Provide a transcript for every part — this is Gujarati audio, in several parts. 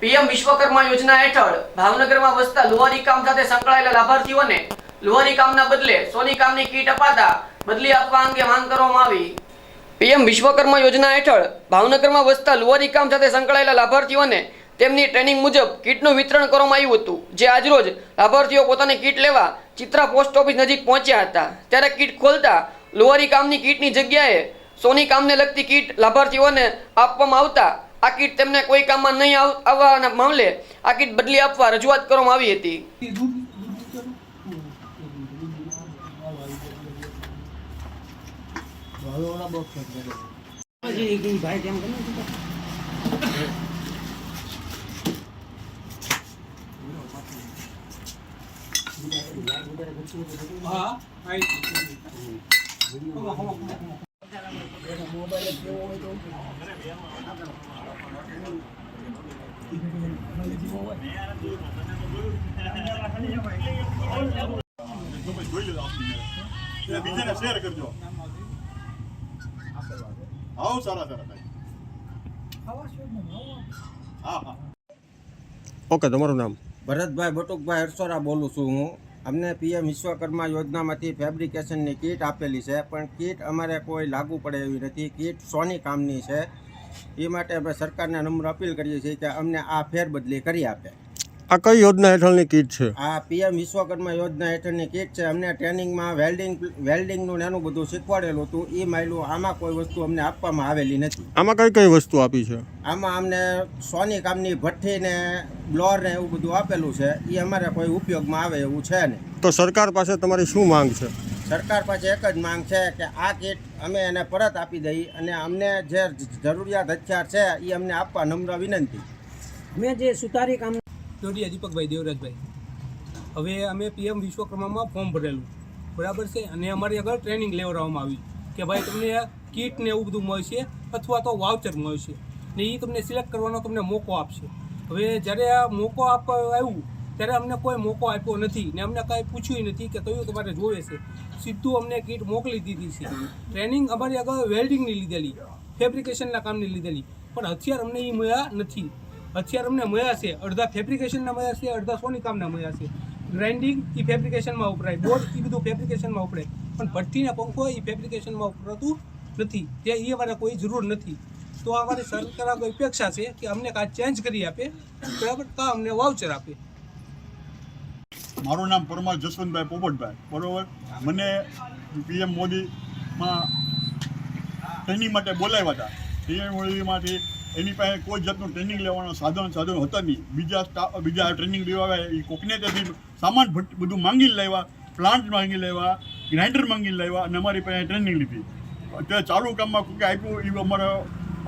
પીએમ વિશ્વકર્મા યોજના હેઠળ ભાવનગરમાં વસતા લુહારી કામ સાથે સંકળાયેલા લાભાર્થીઓને લુહારી કામના બદલે સોની કામની કીટ અપાતા બદલી આપવા અંગે માંગ કરવામાં આવી. પીએમ વિશ્વકર્મા યોજના હેઠળ ભાવનગરમાં વસતા લુહારી કામ સાથે સંકળાયેલા લાભાર્થીઓને તેમની ટ્રેનિંગ મુજબ કીટનું વિતરણ કરવામાં આવ્યું હતું, જે આજરોજ લાભાર્થીઓ પોતાની કીટ લેવા ચિત્રા પોસ્ટ ઓફિસ નજીક પહોંચ્યા હતા. ત્યારે કીટ ખોલતા લુહારી કામની કીટની જગ્યાએ સોની કામને લગતી કીટ લાભાર્થીઓને આપવામાં આવતા આ કીટ તેમને કોઈ કામમાં નહીં આવવાના મામલે આ કીટ બદલી આપવા રજૂઆત કરવામાં આવી હતી. હા, આઈ. જોઈ લેજો આપની એટલે ઓકે, તમારું નામ? ભરતભાઈ બટુકભાઈ હરસોરા બોલું છું હું. અમને પીએમ વિશ્વકર્મા યોજનામાંથી ફેબ્રિકેશનની કીટ આપેલી છે, પણ કીટ અમારે કોઈ લાગુ પડે એવી નથી. કીટ સોની કામની છે. એ માટે અમે સરકારને નમ્ર અપીલ કરીએ છીએ કે અમને આ ફેરબદલી કરી આપે. આ કઈ યોજના હેઠળની કીટ છે? આ પીએમ વિશ્વકર્મા યોજના હેઠળની કીટ છે. અમને ટ્રેનિંગમાં વેલ્ડિંગ વેલ્ડિંગનું એનું બધું શીખવાડેલું હતું. એ માયલું આમાં કોઈ વસ્તુ અમને આપવામાં આવેલી નથી. આમાં કઈ કઈ વસ્તુ આપી છે? આમાં અમને સોની કામની ભઠ્ઠી ને બ્લોર ને એવું બધું આપેલું છે. એ અમારે કોઈ ઉપયોગમાં આવે એવું છે નહીં. તો સરકાર પાસે તમારી શું માંગ છે? સરકાર પાસે એક જ માંગ છે કે આ કીટ અમે એને પરત આપી દઈએ અને અમને જે જરૂરિયાત હથિયાર છે એ અમને આપવા નમ્ર વિનંતી. અમે જે સુતારી કામ દોડિયા દીપકભાઈ દેવરાજભાઈ. હવે અમે પીએમ વિશ્વકર્મામાં ફોર્મ ભરેલું. બરાબર છે? અને અમારી આગળ ટ્રેનિંગ લેવડાવવામાં આવી કે ભાઈ તમને કીટ ને એવું બધું મળશે અથવા તો વાઉચર મળશે. ને એ તમને સિલેક્ટ કરવાનો તમને મોકો આપશે. હવે જ્યારે આ મોકો આપવા આવ્યું ત્યારે અમને કોઈ મોકો આપ્યો નથી ને અમને કાંઈ પૂછ્યું નથી કે કયું તમારે જોવે છે. સીધું અમને કીટ મોકલી દીધી છે. ટ્રેનિંગ અમારી આગળ વેલ્ડિંગની લીધેલી, ફેબ્રિકેશનના કામની લીધેલી, પણ હથિયાર અમને એ મળ્યા નથી. હથિયાર અમને મળ્યા છે, અડધા ફેબ્રિકેશનના મળ્યા છે, અડધા સોની કામના મળ્યા છે. ગ્રાઇન્ડિંગ એ ફેબ્રિકેશનમાં વપરાય બોર્ડ એ બધું ફેબ્રિકેશનમાં વપરાય પણ ભઠ્ઠીના પંખો એ ફેબ્રિકેશનમાં વપરાતું નથી. તે એ અમારે કોઈ જરૂર નથી. તો અમારી સરકાર અપેક્ષા છે કે અમને કાં ચેન્જ કરી આપે, બરાબર? કાં અમને વાઉચર આપે. મારું નામ પરમાર જસવંતભાઈ પોપટભાઈ, બરોબર? મને પીએમ મોદીમાં ટ્રેનિંગ માટે બોલાવ્યા હતા. પીએમ મોદીમાંથી એની પાસે કોઈ જાતનું ટ્રેનિંગ લેવાનો સાધન સાધન હતા નહીં. બીજા સ્ટાફ બીજા ટ્રેનિંગ લેવા એ કોકને ત્યાંથી સામાન બધું માંગી લાવ્યા પ્લાન્ટ માંગી લાવ્યા ગ્રાઇન્ડર માંગીને લાવ્યા અને અમારી પાસે ટ્રેનિંગ લીધી. અત્યારે ચાલુ કામમાં કોઈ આપ્યું એ અમારો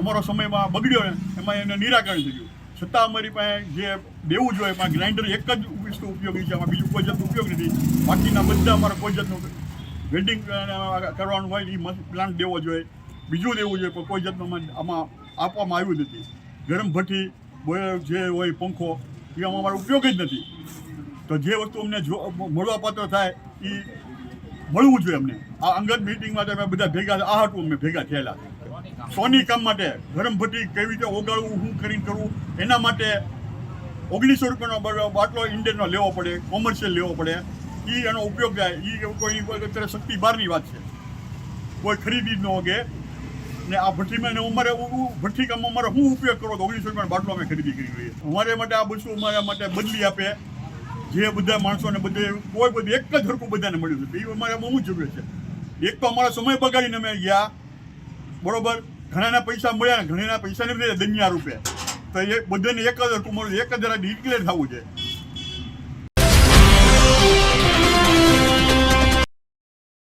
અમારો સમયમાં બગડ્યો ને, એમાં એને નિરાકરણ થઈ ગયું છતાં અમારી પાસે જે દેવું જોઈએ, એમાં ગ્રાઇન્ડર એક જ વસ્તુ ઉપયોગી છે, આમાં બીજું કોઈ જાતનું ઉપયોગ નથી. બાકીના બધા અમારે કોઈ જાતનું વેલ્ડિંગ કરવાનું હોય એ પ્લાન્ટ દેવો જોઈએ. બીજું દેવું જોઈએ, પણ કોઈ જાતનું આમાં- આપવામાં આવ્યું નથી. ગરમ ભઠ્ઠી જે હોય, પંખો, એ અમારો ઉપયોગ જ નથી. તો જે વસ્તુ અમને જો, મળવા પાત્ર થાય એ મળવું જોઈએ અમને. આ અંગત મિટિંગમાં માટે અમે બધા ભેગા આ હાટું અમે ભેગા થયેલા. સોની કામ માટે ગરમ ભઠ્ઠી કેવી રીતે ઓગાળવું શું કરીને કરવું, એના માટે ઓગણીસો રૂપિયાનો બાટલો ઇન્ડિયનનો લેવો પડે, કોમર્શિયલ લેવો પડે. એ એનો ઉપયોગ થાય. એ કોઈ અત્યારે શક્તિ બહારની વાત છે. કોઈ ખરીદી જ ન હોગે ને આ ભઠ્ઠીમાં અમારે હું- ભઠ્ઠી કામમાં અમારે શું ઉપયોગ કરો તો ઓગણીસો રૂપિયાનો બાટલો અમે ખરીદી કરી લઈએ. અમારે માટે આ વસ્તુ અમારા માટે બદલી આપે. જે બધા માણસોને બધે, કોઈ બધું એક જ હરકું બધાને મળ્યું છે. એ અમારે બહુ જરૂર છે? એક તો અમારા સમય બગાડીને અમે ગયા. બરોબર? ઘણાના પૈસા મળ્યા ઘણાના પૈસા નહીં મળ્યા, દનિયા રૂપે. તો એ બધાને એક હરકું મળ્યું, એક જરા ડિક્લેર થવું છે.